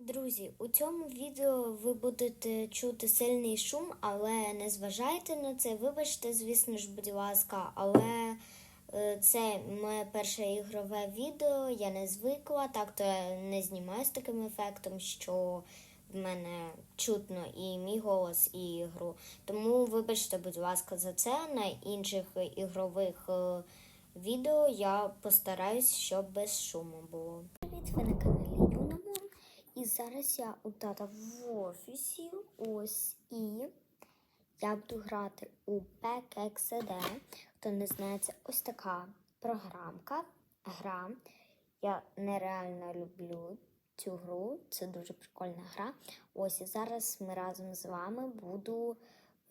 Друзі, у цьому відео ви будете чути сильний шум, але не зважайте на це. Вибачте, звісно ж, будь ласка, але е, це моє перше ігрове відео, я не звикла, так то я не знімаю з таким ефектом, що в мене чутно і мій голос, і ігру. Тому вибачте, будь ласка, за це. На інших ігрових е, відео я постараюсь, щоб без шуму було. Привіт, ви на каналі. І зараз я у тата в офісі. Ось і я буду грати у PKXD. Хто не знає, це ось така програмка, гра. Я нереально люблю цю гру. Це дуже прикольна гра. Ось і зараз ми разом з вами буду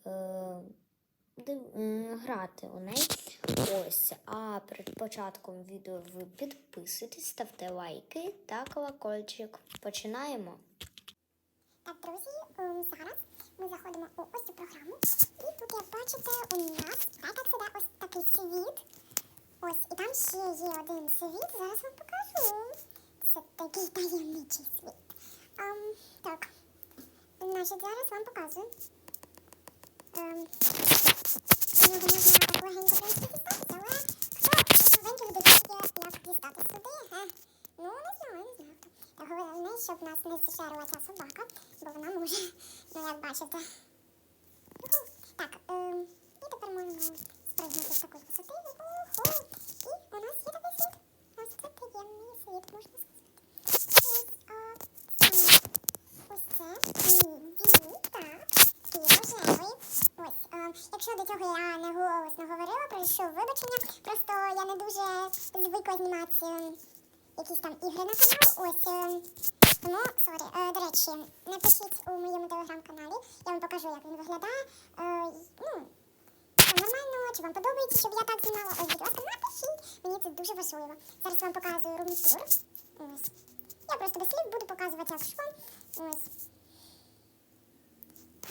е, е, грати у неї. Ось, а перед початком відео ви підписуйтесь, ставте лайки та колокольчик. Починаємо. Так, друзі, ем, зараз ми заходимо у ось цю програму. І тут, як бачите, у нас так як сюди ось такий світ. Ось, і там ще є один світ, зараз вам покажу. Це такий таємничий світ. Ем, так, значить, зараз вам показую. Ем, до можна легенько дістатися, але хто новенький буде як дістатися сюди, ге? Ну, не знаю, не знаю. хто. Головне, щоб нас не зжерла ця собака, бо вона може, ну як бачите. Так, ем, і тепер можемо спригнути з такої висоти. Юху. І у нас є такий світ. Ось це таємний світ, можна сказати. Ось, а, саме ось це мій дім, так, і рожевий. Ось, е, якщо до цього я не голосно говорила, пройшов вибачення, просто я не дуже звикла знімати е, якісь там ігри на канал. Ось е, тому сорі. Е, до речі, напишіть у моєму телеграм-каналі. Я вам покажу, як він виглядає. Е, ну, нормально, чи вам подобається, щоб я так знімала. Ось, будь ласка, напишіть. Мені це дуже важливо. Зараз вам показую рум-тур. Ось. Я просто без слів буду показувати, як що. Ось.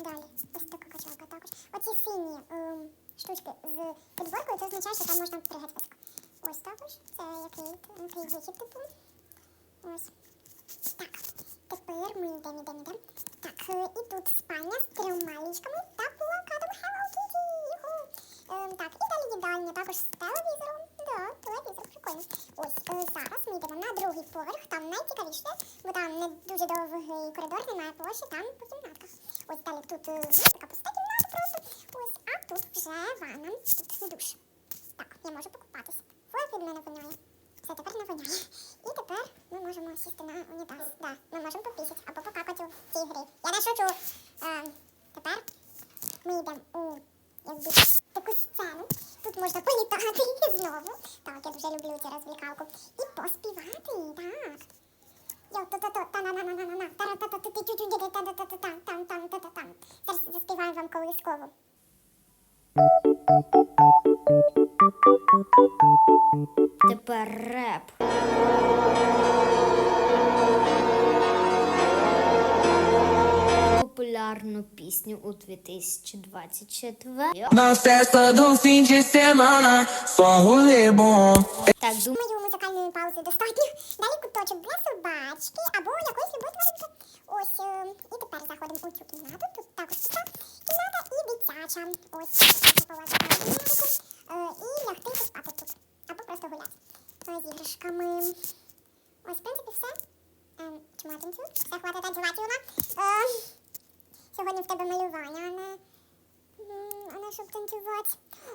Далі, ось така качалка також. Оці сині ем, штучки з підборкою, це означає, що там можна пригати високо. Ось також. Це який, який вихід типу. Ось. Так, тепер ми йдемо, йдемо, йдемо. Так, е, і тут спальня з трьома ліжками та плакатом Hello Kitty. Юху. Ем, так, і далі їдальня, також з телевізором. Да, телевізор, прикольно. Ось, е, зараз ми йдемо на другий поверх, там найцікавіше, бо там не дуже довгий коридор, немає площі, там по кімнатках. Ось далі тут ну, така пуста просто. Ось, а тут вже ванна, тут душ. Так, я можу покупатися. Фу, від мене воняє. Все, тепер не воняє. І тепер ми можемо сісти на унітаз. Да, ми можемо попісити або покакати в цій грі. Я не шучу. Е, тепер ми йдемо у якби таку сцену. Тут можна політати знову. Так, я дуже люблю цю розвлікалку. І поспівати, так. Зараз заспіваємо вам колискову. Тепер реп. Популярну пісню у 2024. Na festa do fim de semana, só rolê bom. Так, думаю. Музикальної паузи достатньо. Далі куточок для собачки або якоїсь тваринки. Ось, е, і тепер заходимо у цю кімнату. Тут також кімната і дитяча. Ось. Е, і лягти поспати тут. Або просто гуляти е, з іграшками. Ось, в принципі, все. Е, чому я танцюю? Все, хватить танцювати, Юна. Е, сьогодні в тебе малювання, а не... А не щоб танцювати.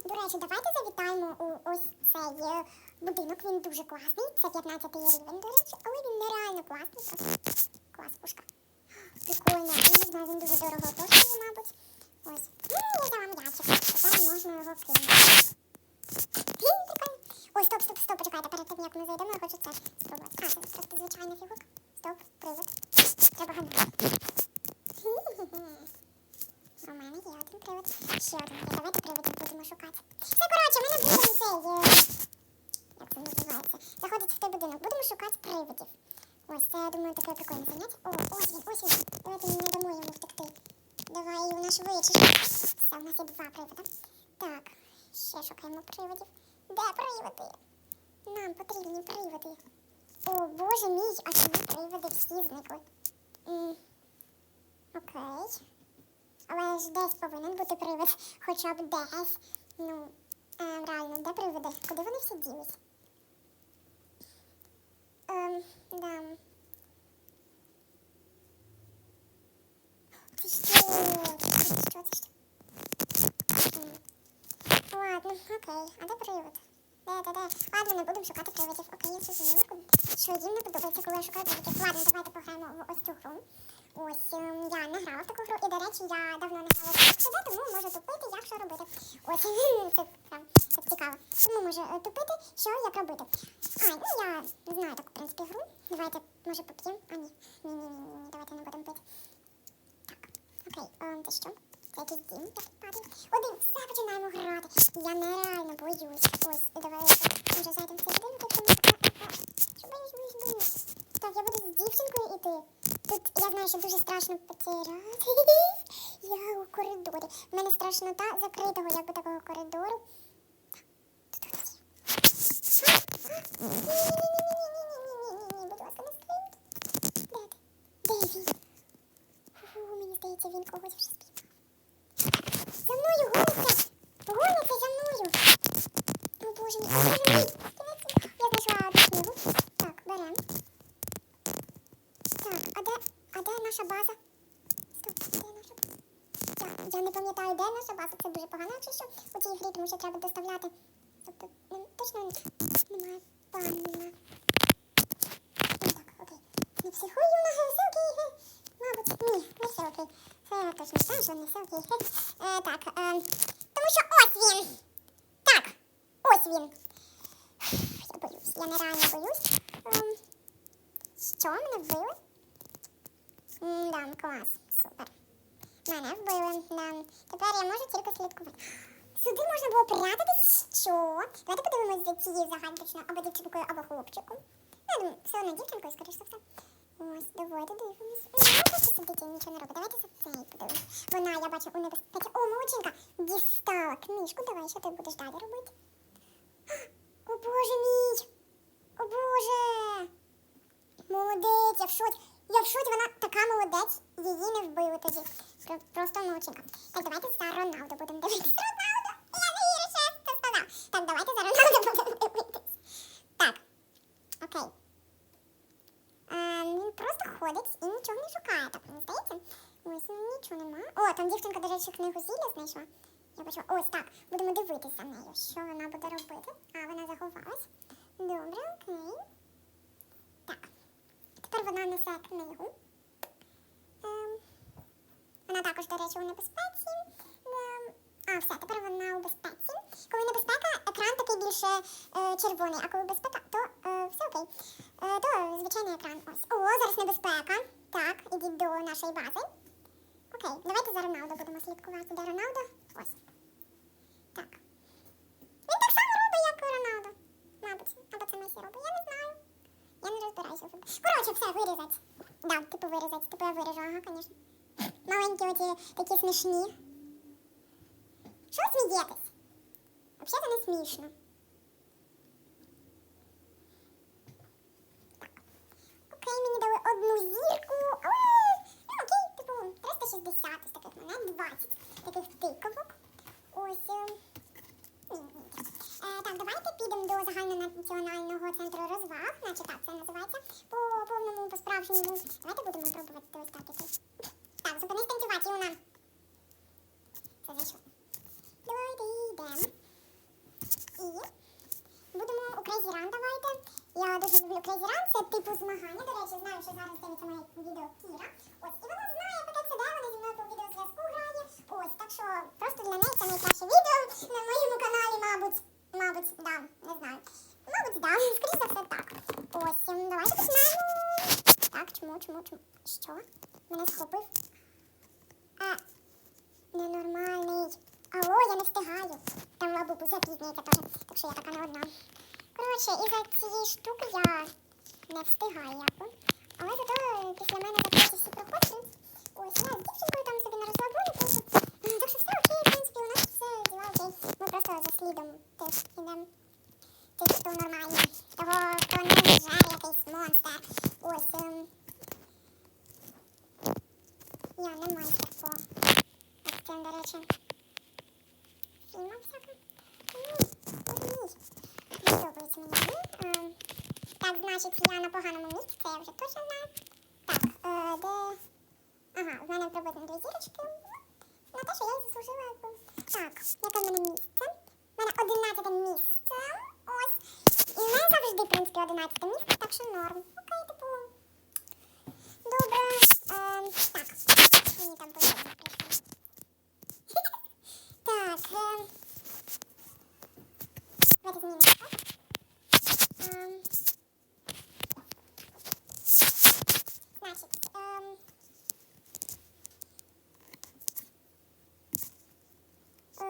До речі, давайте завітаємо у ось цей е, будинок. Він дуже класний. Це 15 рівень, до речі, але він нереально класний. Просто клас пушка. Прикольно. Я не знаю, він дуже дорого коштує, мабуть. Ось. Ну, я дала м'ячик. Тепер можна його кинути. Він. Ой, стоп, стоп, стоп, почекайте. Перед тим, як ми зайдемо, я хочу це спробувати. А, це просто звичайна фігурка. Стоп, привод. Треба гадати. У мене є один привод. Ще один. І давайте приводів будемо шукати. Все, коротше, ми не будемо цей. е, Як це називається? Заходить в той будинок. Будемо шукати приводів. Ось, це, я думаю, таке прикольне заняття. О, ось він, ось він. Давайте ми не дамо йому втекти. Давай, у наш вичиш. Все, у нас є два привода. Так, ще приводів. Де приводи? Нам потрібні приводи. О, боже мій, а чому приводи всі зникли? М, Окей. Але ж десь повинен бути привид, хоча б десь. Ну, е, реально, де привиди? Куди вони всі ділись? Ем, да. Це що? Це що? Це що? М. Ладно, окей. А де привид? Де, де, де? Ладно, не будемо шукати привидів. Окей, я зрозуміла, що їм не подобається, коли я шукаю привидів. Ладно, давайте пограємо в ось цю гру. Ось ем, я не грала в таку гру, і, до речі, я давно не грала в таку тому можу тупити, як що робити. Ось, це прям так цікаво. Тому можу е, тупити, що як робити. А, ну я знаю таку, в принципі, гру. Давайте, може, поп'ємо. А, ні. Ні, ні, ні, ні, давайте не будемо пити. Так, окей, ем, це що? Якийсь дім такий падає. Один, все, починаємо грати. Я нереально боюсь. Ось, і давай, ось, може, зайдемо в цей будинок, Що боюсь, боюсь, боюсь. Так, я буду з дівчинкою йти. Тут, я знаю, що дуже страшно потеряти. Я у коридорі. В мене страшнота закритого, якби такого коридору. Ні-ні-ні-ні-ні-ні-ні-ні-ні, будь ласка, не скриньки. Де ти? Де він? Фу, мені здається, він когось вже спіймав. За мною гоняться! Гоняться за мною! О, боже мій, боже мій! Я знайшла одну книгу. Так, берем. Так, а де, а де наша база? Стоп, де наша база? Я, я не пам'ятаю, де наша база. Це дуже погано, якщо що у цій грі, тому що треба доставляти. Тобто, ну, точно немає пам'ятна. Ну так, окей. Не все окей. Мабуть, ні, не все. Це точно знаю, що не все. Е, так, е, тому що ось він. Так, ось він. Я боюсь, я нереально боюсь. Ем, що, мене вбили? Да, клас, супер. Мене вбили, да. Тепер я можу тільки слідкувати. Сюди можна було прятатись, що? Давайте подивимось за цією загадочною або дівчинкою, або хлопчиком. Ну, я думаю, все одно дівчинкою, скоріш за все. Ось, давайте дивимось. Сидить нічого не робить. Давайте за цей подивимось. Вона, я бачу, у небезпеці. О, молодчинка, дістала книжку. Давай, що ти будеш далі робити? О, боже мій! О, боже! Молодець, я в шоці. Я в шоці, вона така молодець, її не вбили тоді. Просто молодчинка. Так, давайте за Роналду будемо дивитися. Роналду! Я вірю, що я це сказав. Так, давайте за Роналду будемо дивитися. Так, окей. Він просто ходить і нічого не шукає, так мені здається. Ось ну, нічого нема. О, там дівчинка, до речі, книгу зілля знайшла. Я почала. Ось так. Будемо дивитися за нею, що вона буде робити. А, вона заховалась. Добре, окей. Так. Тепер вона несе книгу. Ем, вона також, до речі, у небезпеці. А, все, тепер вона у безпеці. Коли небезпека, екран такий більше е, червоний, а коли безпека, то е, все окей. Е, то звичайний екран. Ось. О, зараз небезпека. Так, ідіть до нашої бази. Окей, давайте за Роналдо будемо слідкувати. Де Роналдо? Ось. Так. Він так само робить, як Роналдо. Мабуть. Або це Месі робить. Я не знаю. Я не розбираюся. Коротше, все, вирізать. Да, типу вирізать. Типу я виріжу, ага, звісно. Маленькі оті такі смішні. Що смієтесь? Взагалі не смішно. Так. Окей, мені дали одну зірку. Але, ну окей, типу, 360 ось таких монет, 20 таких тиковок. Ось. е, ні, ні, ні. Е, так, давайте підемо до загальнонаціонального центру розваг, наче так це називається, по повному, по справжньому. Давайте будемо пробувати ось так іти. Так, зупинись танцювати, Юна. Це за що? Давайте йдемо. І будемо у Crazy Run давайте. Я дуже люблю Crazy Run, це типу змагання. До речі, знаю, що зараз дивиться моє відео Кіра. Ось, і вона знає, яке це де, вона зі мною по відеозв'язку грає. Ось, так що просто для неї це найкраще відео на моєму каналі, мабуть. Мабуть, да, не знаю. Мабуть, да, скоріше за все так. Ось, давайте почнемо. Так, чому, чому, чому? Що? Мене схопив. А, ненормальний. Алло, я не встигаю. Там лабубу запізнюється теж, так що я така не одна. Коротше, із-за цієї штуки я не встигаю якби. Але зато після мене закриті всі проходи. Ось я з дівчинкою там собі на розслабоні просто. Просто за слідом тих ідемо. Тих, хто нормальний. Того, хто не вважає якийсь монстр. Ось. ем. Я не майстер по цим, до речі. Фільмам всяким. Ну, розумієш. Подобається мені. Ем, Так, значить, я на поганому місці, це я вже точно знаю. Так, е, де. Ага, в мене приблизно дві зірочки. Ну, на те, що я заслужила. Так, яке в мене місце? У мене 11 місце. Ось. І в мене завжди, в принципі, 11 місце, так що норм. Окей, типу. Добре. Ем, так. Мені там прийшло. Так. Ем. Давайте змінимо, так? Ем. Значить, ем.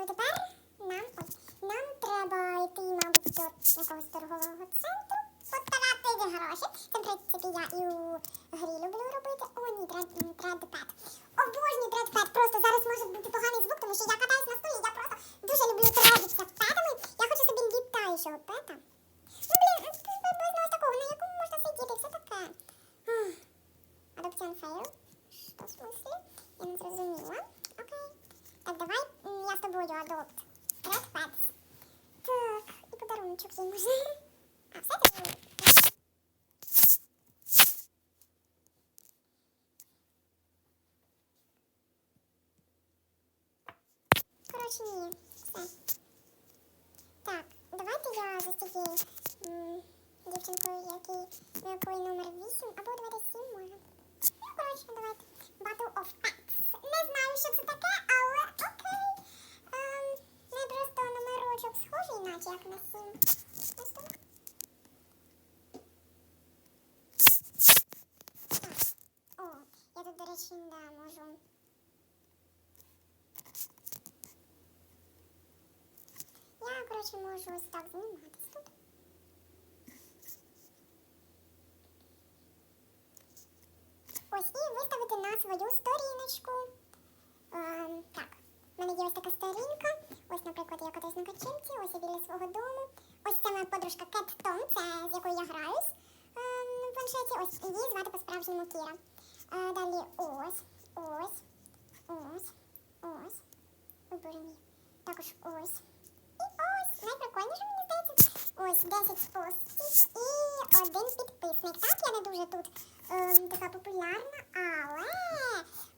Тепер нам ось нам треба йти, мабуть, до якогось торгового центру, потратити гроші. Це, в принципі, я і у грі люблю робити. О, ні, тредпет. Обожнюю тредпет. Просто зараз може бути поганий звук, тому що я катаюсь на стулі, я просто дуже люблю тредитися петами. Я хочу собі літаючого пета. Ну, блін, це приблизно ось такого, на якому можна сидіти, все таке. Ах. Adoption fail? Що в смислі? Я не зрозуміла. Окей. Так, давай м, я з тобою адопт. Red Pets. Так, і подаруночок їй можна. А, все тоді. Коротше, ні. Так, давайте я за дівчинкою, який, у якої номер 8, або давайте 7 може. Ну, коротше, давайте. Battle of Pets. Не знаю, що це таке, але окей. Ем, не просто номерочок схожий, наче як на 7. Ось так. Так. О, я тут, до речі, да, можу. Коротше, можу ось так зніматись тут. Ось і виставити на свою сторіночку. Ем, так, в мене є ось така сторінка. Ось, наприклад, я катаюсь на качельці, ось я біля свого дому. Ось це моя подружка Кет Том, це з якою я граюсь ем, в планшеті. Ось її звати по-справжньому Кіра. Е, далі ось, ось, ось, ось. Мій. Також ось. Найприкольніше, мені здається. Ось 10 постів і один підписник. Так, я не дуже тут ем, така популярна, але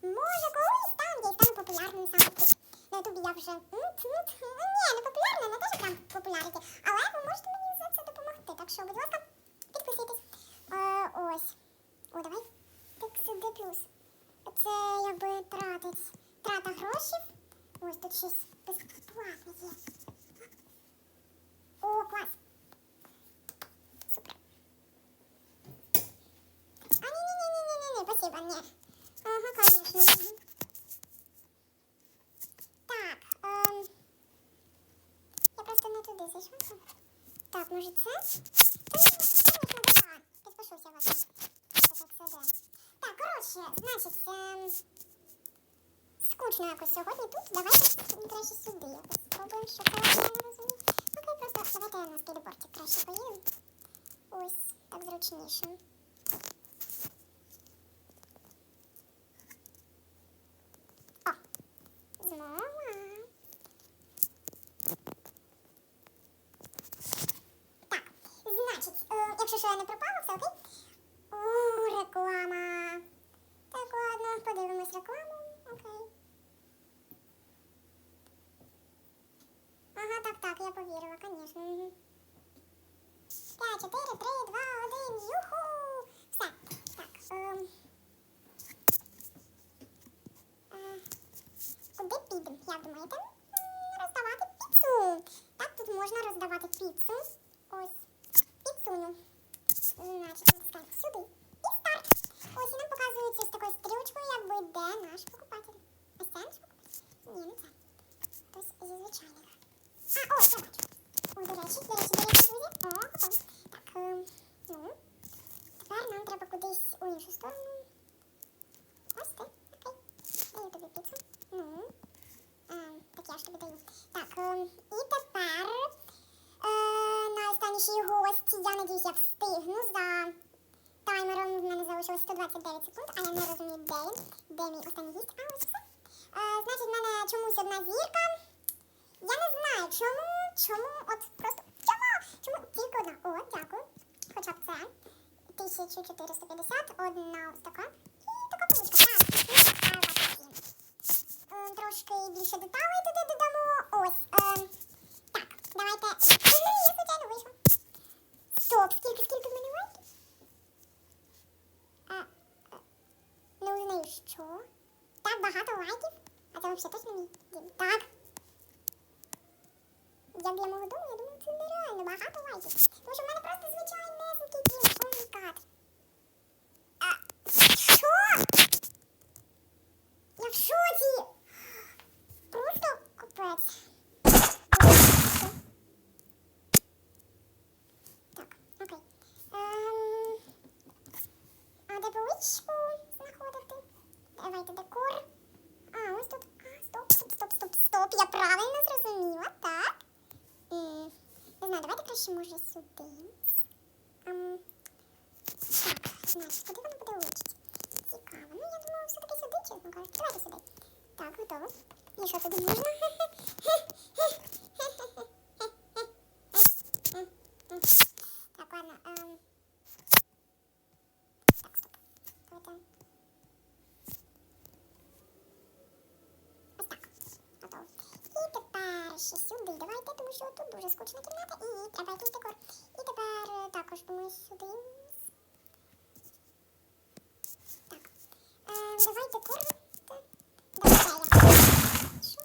може колись там я стану популярною саме тут. На ютубі я вже ну, м, м, ні, не популярна, не що прям популярити, але ви можете мені за це допомогти. Так що, будь ласка, Так, може це? Та ні, конечно, да. Підпишуся вас. Це так сюди. Так, коротше, значить, ем... Скучно якось сьогодні тут. Давайте краще сюди якось спробуємо, щоб я не розумію. Окей, просто давайте на скейтборді краще поїдемо. Ось, так зручніше. Можна роздавати піцу. Ось. Піцуню. Значить, натискаємо сюди. І старт. Ось і нам показується з такою стрілочкою, якби де наш покупатель. Ось це наш покупатель? Ні, не це. Хтось зі звичайних. А, ось, я бачу. Ой, до речі, до речі, до речі, друзі. О, готово. Так, ну. Тепер нам треба кудись у іншу сторону. Ось ти, окей. Даю тобі піцу. Ну. Ем, я ж тобі даю. Так, ем, і тепер е, найостанніші гості. Я надіюсь, я встигну за таймером в мене залишилось 129 секунд, а я не розумію, де він, де мій останній гість. А все. Е, значить, в мене чомусь одна зірка. Я не знаю, чому, чому, от просто чому, чому тільки одна. О, дякую. Хоча б це. 1450, одна ось така. І така помічка. Так, тут поставила. Е, Трошки більше деталей туди додамо. Ось. Е, так, давайте. Я звичайно вийшла. Стоп, скільки, скільки в мене лайків? А, а, не узнаю, що? Так багато лайків? А це взагалі точно мій дім. Так. Як для мого дому, я думаю, це нереально багато лайків. Тому що в мене просто звичайнесенький дім. О май гад. А, що? Я в шоці. Просто капець. Так, окей. Ем, а де поличку знаходити? Давайте декор. А, ось тут. А, стоп, стоп, стоп, стоп, стоп. Я правильно зрозуміла, так? М, Не краще може сюди. Ем, так, значить, куди воно буде личити? Цікаво. Ну, я думаю, все-таки сюди, чесно кажучи. Давайте сюди. Так, готово. І що тут можна? Так, ладно. Ем... Так, стоп. Давайте. Ось так. Готово. І тепер ще сюди. Давайте, тому що тут дуже скучна кімната. І треба якийсь декор. І тепер також, думаю, сюди. Так. Ем, давай декор. Та- Давайте я. Що?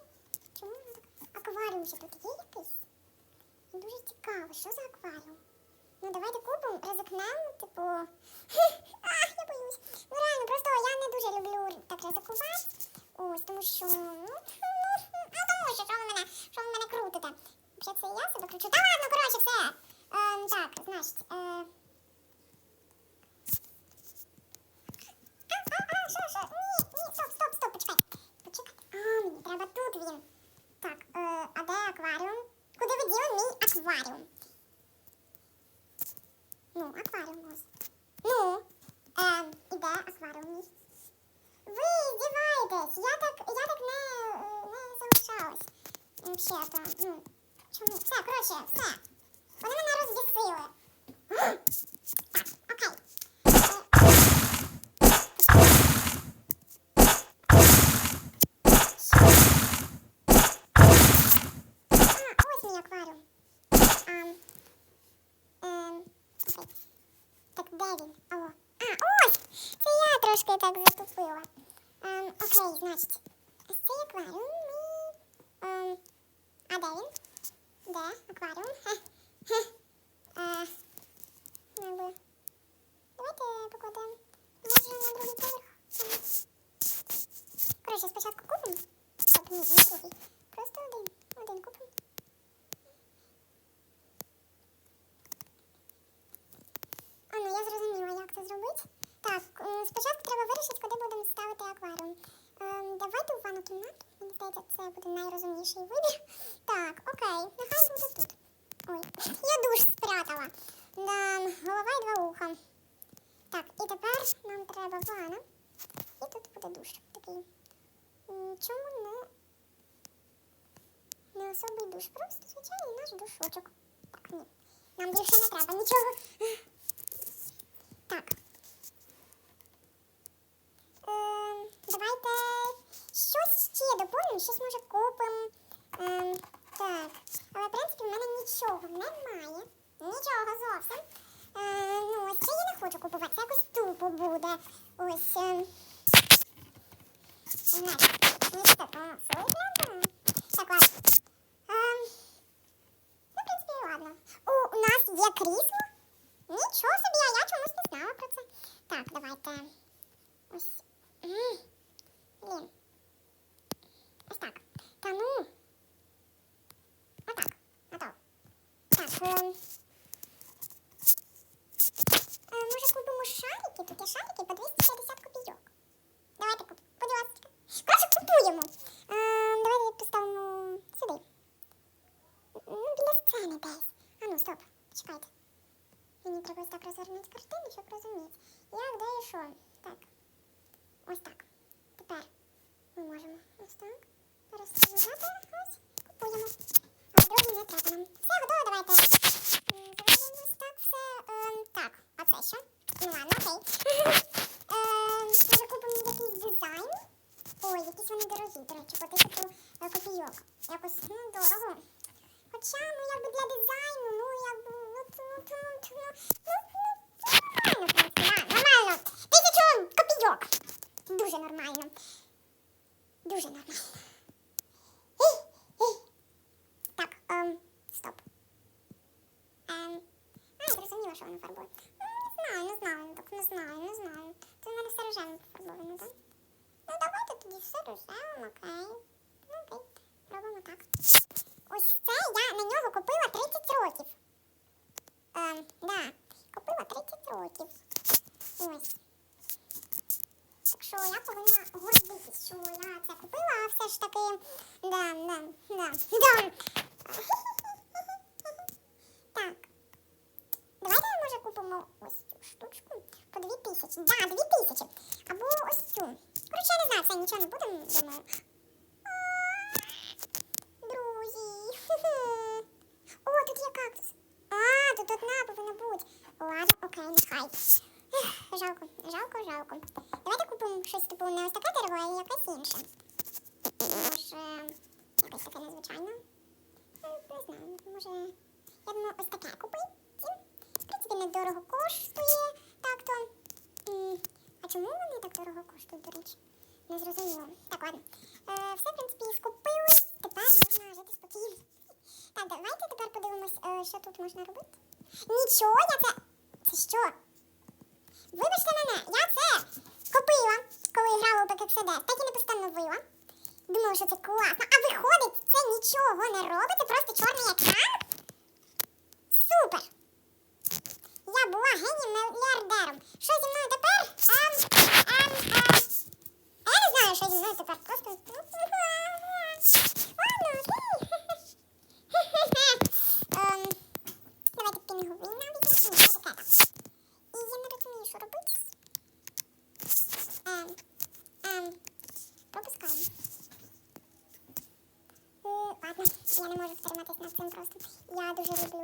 Чому воно так? Акваріум ще тут є якийсь? Мені дуже цікаво, що за акваріум? Ну давайте купимо, ризикнемо, типу. А, я боюсь. Ну реально, просто я не дуже люблю так ризикувати. Ось, тому що. Ну, ну тому що, що ви мене, що ви мене крутите. Вже це я себе кручу. Та ладно, коротше, все. Ем, так, значить. Е... А, а, а, що, що? Ні, ні, стоп, стоп, стоп, почекай. Почекай. А, мені треба тут він. Так, е, а де акваріум? Куди ви діли мій акваріум? Ну, акваріум ось. Ну, ем, і де акваріум мій? Ви здіваєтесь! Я так, я так не, е, не залишалась. Взагалі-то, ну, чому? Все, коротше, все. Вони мене розбісили. Так, окей. А, ось мій акваріум. Ам, ем, окей. Так, де він? Алло. А, ось! Це я трошки так затупила. Ем, окей, значить. Ось цей акваріум мій. Ем, а де він? Де акваріум? Е. Давайте покладемо. Може на другий поверх. Коротше, спочатку купимо. Ні, не другий. Просто один. Один купимо. А, ну я зрозуміла, як це зробити. Так, спочатку треба вирішити, куди будемо ставити акваріум. Ем, давайте у ванну кімнату. Мені це буде найрозумніший вибір. Так, окей, нехай буде тут. Ой, я душ спрятала. Да, голова і два уха. Так, і тепер нам треба ванна. І тут буде душ. Такий. Чому не? Не особий душ, просто звичайний наш душочок. Так, ні. Нам більше не треба нічого. Так. Ем, давайте щось ще доповнимо, щось може купимо. Ем, так. Але, в принципі, в мене нічого немає. Нічого зовсім. Е, ну, ось я не хочу купувати. Це якось тупо буде. Ось. Ем, значить, так. О. Так, ладно. Ем, ну, в принципі, ладно. О, у нас є крісло. Нічого собі, а я чомусь не знала про це. Так, давайте. Ось. М, Блін. Ось так. Та ну. Отак. Готово. Так. ем. Е, може купимо шарики? Тут є шарики по 250 копійок. Давайте куп. Будь ласка. Коротше, купуємо. Ем, давайте поставимо сюди. Ну, біля сцени десь. А ну, стоп. Чекайте. Мені треба так розвернути картину, щоб розуміти. Як, де і що. Так. Ось так. Тепер ми можемо ось так. Розповідати. Ось. Купуємо. А другі не треба нам. Все, готово, давайте. М, Зробимо ось так все. Ем, так, а це що? Ну ладно, окей. Ем, Може купимо якийсь дизайн? Ой, якісь вони дорогі, до речі, по тисячу е, копійок. Якось, ну, дорого. Хоча, ну, якби для дизайну, ну, якби, ну, ну, ну, ну, ну, ну, нормально, в принципі, да, нормально. Тисячу копійок. Дуже нормально. Дуже нормально. Ей, ей. Так, ем, стоп. Ем, а, я зрозуміла, що воно фарбує. Ну, не знаю, не знаю, так, не знаю, не знаю. Це в мене все рожевим пофарбовано, так? Ну, давайте тоді все рожевим, окей. Ну, робимо так. Ось це я на нього купила 30 років. Ем, да, купила 30 років. Ось. Так що я повинна гордитись, що я це купила, а все ж таки. Да, да, да, да. Так. Давайте може купимо ось цю штучку по 2 тисячі. Да, 2 тисячі. Або ось цю. Коротше, я не знаю, все, нічого не будемо, думаю. Друзі. О, тут є кактус. А, тут одна повинна бути. Ладно, окей, нехай. Жалко, жалко, жалко. Давайте купимо щось типу не ось таке дерево, а якесь інше. Може, якось таке незвичайне. Не знаю, може. Я думаю, ось таке купити. В принципі, недорого коштує. Так то. М, А чому вони так дорого коштують, до речі? Не зрозуміло. Так, ладно. Е, все, в принципі, скупили. Тепер можна жити спокійно. Так, давайте тепер подивимось, е, що тут можна робити. Нічого, я це. Це що? Вибачте мене, я це купила, коли грала у PKXD, так і не постановила. Думала, що це класно. А виходить, це нічого не робить, це просто чорний екран. Супер! Я була генієм мільярдером. Що зі мною тепер? Ем, ем, ем. А я не знаю, що зі мною тепер. Просто. Ладно, окей. Ем, Давайте пінговий навіть. Ні, це таке так. І я не розумію, що робити. Ем, ем, пропускаємо. Е, Ладно, я не можу втриматись над цим просто. Я дуже люблю